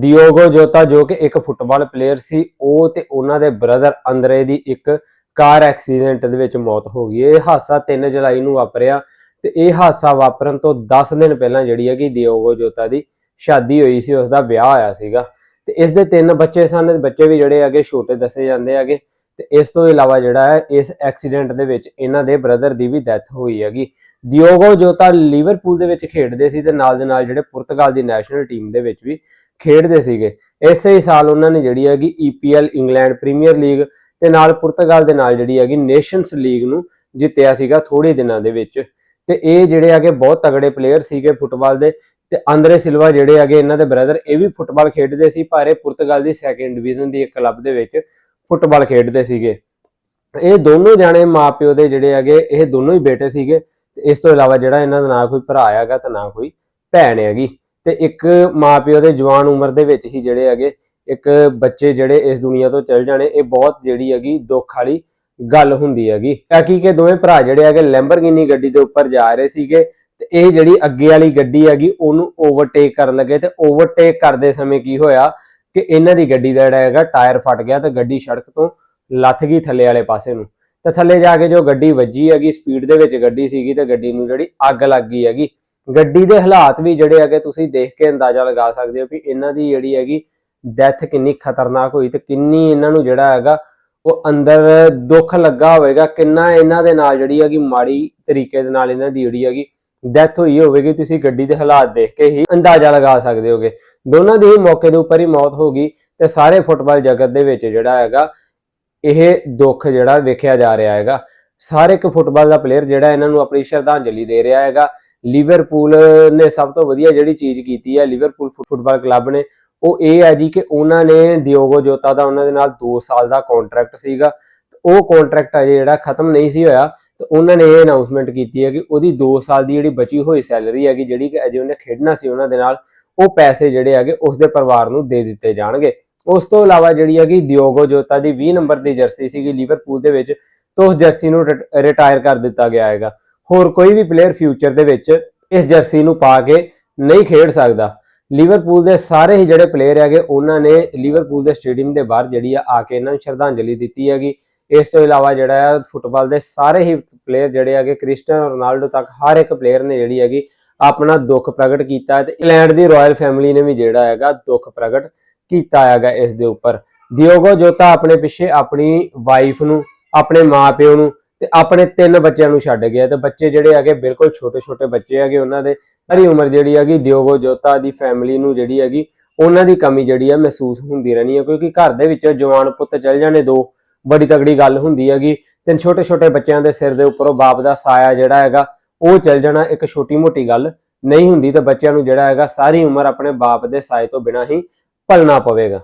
ਦਿਓਗੋ ਜੋਤਾ ਜੋ ਕਿ ਇੱਕ ਫੁੱਟਬਾਲ ਪਲੇਅਰ ਸੀ, ਉਹ ਤੇ ਉਹਨਾਂ ਦੇ ਬ੍ਰਦਰ ਅੰਦਰੇ ਦੀ ਇੱਕ ਕਾਰ ਐਕਸੀਡੈਂਟ ਦੇ ਵਿੱਚ ਮੌਤ ਹੋ ਗਈ। ਇਹ ਹਾਦਸਾ 3 ਜੁਲਾਈ ਨੂੰ ਵਾਪਰਿਆ ਤੇ ਇਹ ਹਾਦਸਾ ਵਾਪਰਨ ਤੋਂ 10 ਦਿਨ ਪਹਿਲਾਂ ਜਿਹੜੀ ਹੈਗੀ ਦਿਓਗੋ ਜੋਤਾ ਦੀ ਸ਼ਾਦੀ ਹੋਈ ਸੀ ਉਸ ਦਾ ਵਿਆਹ ਹੋਇਆ ਸੀਗਾ। ਤੇ ਇਸ ਦੇ ਤਿੰਨ ਬੱਚੇ ਸਨ, ਬੱਚੇ ਵੀ ਜਿਹੜੇ ਹੈਗੇ, ਛੋਟੇ ਦੱਸੇ ਜਾਂਦੇ ਹੈਗੇ। ਤੇ ਇਸ ਤੋਂ ਇਲਾਵਾ ਜਿਹੜਾ ਹੈ, ਇਸ ਐਕਸੀਡੈਂਟ ਦੇ ਵਿੱਚ ਇਹਨਾਂ ਦੇ ਬ੍ਰਦਰ ਦੀ ਵੀ ਡੈਥ ਹੋਈ ਹੈਗੀ। ਦਿਓਗੋ ਜੋਤਾ ਲਿਵਰਪੂਲ ਦੇ ਵਿੱਚ ਖੇਡਦੇ ਸੀ ਤੇ ਨਾਲ ਦੇ ਨਾਲ ਜਿਹੜੇ ਪੁਰਤਗਾਲ ਦੀ ਨੈਸ਼ਨਲ ਟੀਮ ਦੇ ਵਿੱਚ ਵੀ ਖੇਡਦੇ ਸੀਗੇ। ਇਸੇ ਹੀ ਸਾਲ ਉਹਨਾਂ ਨੇ ਜਿਹੜੀ ਹੈਗੀ ਈਪੀਐਲ ਇੰਗਲੈਂਡ ਪ੍ਰੀਮੀਅਰ ਲੀਗ ਤੇ ਨਾਲ ਪੁਰਤਗਾਲ ਦੇ ਨਾਲ ਜਿਹੜੀ ਹੈਗੀ ਨੇਸ਼ਨਸ ਲੀਗ ਨੂੰ ਜਿੱਤਿਆ ਸੀਗਾ ਥੋੜੇ ਦਿਨਾਂ ਦੇ ਵਿੱਚ। ਤੇ ਇਹ ਜਿਹੜੇ ਹੈਗੇ ਬਹੁਤ ਤਗੜੇ ਪਲੇਅਰ ਸੀਗੇ ਫੁੱਟਬਾਲ ਦੇ ਤੇ ਅੰਦਰੇ ਸਿਲਵਾ ਜਿਹੜੇ ਹੈਗੇ ਇਹਨਾਂ ਦੇ ਬ੍ਰਦਰ ਇਹ ਵੀ ਫੁੱਟਬਾਲ ਖੇਡਦੇ ਸੀ, ਪਰ ਇਹ ਪੁਰਤਗਾਲ ਦੀ ਸੈਕੰਡ ਡਿਵੀਜ਼ਨ ਦੀ ਇੱਕ ਕਲੱਬ ਦੇ ਵਿੱਚ ਫੁੱਟਬਾਲ ਖੇਡਦੇ ਸੀਗੇ। ਇਹ ਦੋਨੋਂ ਜਾਣੇ ਮਾਪਿਓ ਦੇ ਜਿਹੜੇ ਹੈਗੇ, ਇਹ ਦੋਨੋਂ ਹੀ ਬੇਟੇ ਸੀਗੇ। ਤੇ ਇਸ ਤੋਂ ਇਲਾਵਾ ਜਿਹੜਾ ਇਹਨਾਂ ਦਾ ਨਾ ਕੋਈ ਭਰਾ ਹੈਗਾ ਤੇ ਨਾ ਕੋਈ ਭੈਣ ਹੈਗੀ। ਤੇ ਇੱਕ ਮਾਪਿਓ ਦੇ ਜਵਾਨ ਉਮਰ ਦੇ ਵਿੱਚ ਹੀ ਜਿਹੜੇ ਹੈਗੇ, ਇੱਕ ਬੱਚੇ ਜਿਹੜੇ ਇਸ ਦੁਨੀਆ ਤੋਂ ਚਲ ਜਾਣੇ, ਇਹ ਬਹੁਤ ਜਿਹੜੀ ਹੈਗੀ ਦੁੱਖ ਵਾਲੀ ਗੱਲ ਹੁੰਦੀ ਹੈਗੀ। ਕਿਉਂਕਿ ਕਿ ਦੋਵੇਂ ਭਰਾ ਜਿਹੜੇ ਹੈਗੇ ਲੈਂਬਰਗਿਨੀ ਗੱਡੀ ਦੇ ਉੱਪਰ ਜਾ ਰਹੇ ਸੀਗੇ ਤੇ ਇਹ ਜਿਹੜੀ ਅੱਗੇ ਵਾਲੀ ਗੱਡੀ ਹੈਗੀ, ਉਹਨੂੰ ਓਵਰਟੇਕ ਕਰਨ ਲੱਗੇ ਤੇ ਓਵਰਟੇਕ ਕਰਦੇ ਸਮੇਂ ਕੀ ਹੋਇਆ ਕਿ ਇਹਨਾਂ ਦੀ ਗੱਡੀ ਦਾ ਜਿਹੜਾ ਹੈਗਾ ਟਾਇਰ ਫਟ ਗਿਆ ਤੇ ਗੱਡੀ ਸੜਕ ਤੋਂ ਲੱਥ ਗਈ ਥੱਲੇ ਵਾਲੇ ਪਾਸੇ ਨੂੰ। ਤੇ ਥੱਲੇ ਜਾ ਕੇ ਜੋ ਗੱਡੀ ਵੱਜੀ ਹੈਗੀ, ਸਪੀਡ ਦੇ ਵਿੱਚ ਗੱਡੀ ਸੀਗੀ ਤੇ ਗੱਡੀ ਨੂੰ ਜਿਹੜੀ ਅੱਗ ਲੱਗ ਗਈ ਹੈਗੀ। ਗੱਡੀ ਦੇ ਹਾਲਾਤ ਵੀ ਜਿਹੜੇ ਹੈਗੇ ਤੁਸੀਂ ਦੇਖ ਕੇ ਅੰਦਾਜ਼ਾ ਲਗਾ ਸਕਦੇ ਹੋ ਕਿ ਇਹਨਾਂ ਦੀ ਜਿਹੜੀ ਹੈਗੀ ਡੈਥ ਕਿੰਨੀ ਖਤਰਨਾਕ ਹੋਈ ਤੇ ਕਿੰਨੀ ਇਹਨਾਂ ਨੂੰ ਜਿਹੜਾ ਹੈਗਾ ਉਹ ਅੰਦਰ ਦੁੱਖ ਲੱਗਾ ਹੋਵੇਗਾ, ਕਿੰਨਾ ਇਹਨਾਂ ਦੇ ਨਾਲ ਜਿਹੜੀ ਹੈਗੀ ਮਾੜੀ ਤਰੀਕੇ ਦੇ ਨਾਲ ਇਹਨਾਂ ਦੀ ਜਿਹੜੀ ਹੈਗੀ ਡੈਥ ਹੋਈ ਹੋਵੇਗੀ, ਤੁਸੀਂ ਗੱਡੀ ਦੇ ਹਾਲਾਤ ਦੇਖ ਕੇ ਹੀ ਅੰਦਾਜ਼ਾ ਲਗਾ ਸਕਦੇ ਹੋਗੇ। ਦੋਨਾਂ ਦੀ ਹੀ ਮੌਕੇ ਦੇ ਉੱਪਰ ਹੀ ਮੌਤ ਹੋ ਗਈ ਤੇ ਸਾਰੇ ਫੁੱਟਬਾਲ ਜਗਤ ਦੇ ਵਿੱਚ ਜਿਹੜਾ ਹੈਗਾ, ਇਹ ਦੁੱਖ ਜਿਹੜਾ ਵੇਖਿਆ ਜਾ ਰਿਹਾ ਹੈਗਾ। ਸਾਰੇ ਇੱਕ ਫੁੱਟਬਾਲ ਦਾ ਪਲੇਅਰ ਜਿਹੜਾ ਇਹਨਾਂ ਨੂੰ ਆਪਣੀ ਸ਼ਰਧਾਂਜਲੀ ਦੇ ਰਿਹਾ ਹੈਗਾ। ਲਿਵਰਪੂਲ ਨੇ ਸਭ ਤੋਂ ਵਧੀਆ ਜਿਹੜੀ ਚੀਜ਼ ਕੀਤੀ ਹੈ ਲਿਵਰਪੂਲ ਫੁੱਟਬਾਲ ਕਲੱਬ ਨੇ, ਉਹ ਇਹ ਹੈ ਜੀ ਕਿ ਉਹਨਾਂ ਨੇ ਦਿਓਗੋ ਜੋਤਾ ਦਾ ਉਹਨਾਂ ਦੇ ਨਾਲ 2 ਸਾਲ ਦਾ ਕੰਟਰੈਕਟ ਸੀਗਾ। ਉਹ ਕੰਟਰੈਕਟ ਅਜੇ ਜਿਹੜਾ ਖਤਮ ਨਹੀਂ ਸੀ ਹੋਇਆ ਤੇ ਉਹਨਾਂ ਨੇ ਇਹ ਅਨਾਉਂਸਮੈਂਟ ਕੀਤੀ ਹੈ ਕਿ ਉਹਦੀ 2 ਸਾਲ ਦੀ ਜਿਹੜੀ ਬਚੀ ਹੋਈ ਸੈਲਰੀ ਹੈਗੀ, ਜਿਹੜੀ ਕਿ ਅਜੇ ਉਹਨੇ ਖੇਡਣਾ ਸੀ ਉਹਨਾਂ ਦੇ ਨਾਲ ਉਹ ਪੈਸੇ ਜਿਹੜੇ ਹੈਗੇ ਉਸ ਦੇ ਪਰਿਵਾਰ ਨੂੰ ਦੇ ਦਿੱਤੇ ਜਾਣਗੇ। ਉਸ ਤੋਂ ਇਲਾਵਾ ਜਿਹੜੀ ਹੈਗੀ ਦਿਓਗੋ ਜੋਤਾ ਦੀ 20 ਨੰਬਰ ਦੀ ਜਰਸੀ ਸੀਗੀ ਲਿਵਰਪੂਲ ਦੇ ਵਿੱਚ, ਤਾਂ ਉਸ ਜਰਸੀ ਨੂੰ ਰਿਟਾਇਰ ਕਰ ਦਿੱਤਾ ਗਿਆ ਹੈਗਾ। ਹੋਰ ਕੋਈ ਵੀ ਪਲੇਅਰ ਫਿਊਚਰ ਦੇ ਵਿੱਚ ਇਸ ਜਰਸੀ ਨੂੰ ਪਾ ਕੇ ਨਹੀਂ ਖੇਡ ਸਕਦਾ। ਲਿਵਰਪੂਲ ਦੇ ਸਾਰੇ ਹੀ ਜਿਹੜੇ ਪਲੇਅਰ ਹੈਗੇ, ਉਹਨਾਂ ਨੇ ਲਿਵਰਪੂਲ ਦੇ ਸਟੇਡੀਅਮ ਦੇ ਬਾਹਰ ਜਿਹੜੀ ਆ ਆ ਕੇ ਇਹਨਾਂ ਨੂੰ ਸ਼ਰਧਾਂਜਲੀ ਦਿੱਤੀ ਹੈਗੀ। ਇਸ ਤੋਂ ਇਲਾਵਾ ਜਿਹੜਾ ਹੈ ਫੁੱਟਬਾਲ ਦੇ ਸਾਰੇ ਹੀ ਪਲੇਅਰ ਜਿਹੜੇ ਹੈਗੇ, ਕ੍ਰਿਸਟੀਆਨੋ ਰੋਨਾਲਡੋ ਤੱਕ ਹਰ ਇੱਕ ਪਲੇਅਰ ਨੇ ਜਿਹੜੀ ਹੈਗੀ ਆਪਣਾ ਦੁੱਖ ਪ੍ਰਗਟ ਕੀਤਾ ਹੈ ਤੇ ਇੰਗਲੈਂਡ ਦੀ ਰਾਇਲ ਫੈਮਿਲੀ ਨੇ ਵੀ ਜਿਹੜਾ ਹੈਗਾ ਦੁੱਖ ਪ੍ਰਗਟ ਕੀਤਾ ਹੈਗਾ ਇਸ ਦੇ ਉੱਪਰ। ਦਿਓਗੋ ਜੋਤਾ ਆਪਣੇ ਪਿੱਛੇ ਆਪਣੀ ਵਾਈਫ ਨੂੰ, ਆਪਣੇ ਮਾਪਿਓ ਨੂੰ ਤੇ ਆਪਣੇ ਤਿੰਨ ਬੱਚਿਆਂ ਨੂੰ ਛੱਡ ਗਿਆ ਤੇ ਬੱਚੇ ਜਿਹੜੇ ਹੈਗੇ ਬਿਲਕੁਲ ਛੋਟੇ ਛੋਟੇ ਬੱਚੇ ਹੈਗੇ ਉਹਨਾਂ ਦੇ। ਸਾਰੀ ਉਮਰ ਜਿਹੜੀ ਹੈਗੀ ਦਿਓਗੋ ਜੋਤਾ ਦੀ ਫੈਮਿਲੀ ਨੂੰ ਜਿਹੜੀ ਹੈਗੀ ਉਹਨਾਂ ਦੀ ਕਮੀ ਜਿਹੜੀ ਹੈ ਮਹਿਸੂਸ ਹੁੰਦੀ ਰਹਿਣੀ ਹੈ ਕਿਉਂਕਿ ਘਰ ਦੇ ਵਿੱਚ ਜਵਾਨ ਪੁੱਤ ਚੱਲ ਜਾਣੇ ਦੋ, ਬੜੀ ਤਗੜੀ ਗੱਲ ਹੁੰਦੀ ਹੈਗੀ। ਤੇ ਛੋਟੇ ਛੋਟੇ ਬੱਚਿਆਂ ਦੇ ਸਿਰ ਦੇ ਉੱਪਰੋਂ ਬਾਪ ਦਾ ਸਾਇਆ ਜਿਹੜਾ ਹੈਗਾ ਉਹ ਚੱਲ ਜਾਣਾ ਇੱਕ ਛੋਟੀ ਮੋਟੀ ਗੱਲ। ਨਹੀਂ ਹੁੰਦੀ ਤਾਂ ਬੱਚਿਆਂ ਨੂੰ ਜਿਹੜਾ ਹੈਗਾ, ਸਾਰੀ ਉਮਰ ਆਪਣੇ ਬਾਪ ਦੇ ਸਾਏ ਤੋਂ ਬਿਨਾਂ ਹੀ ਪਲਣਾ ਪਵੇਗਾ।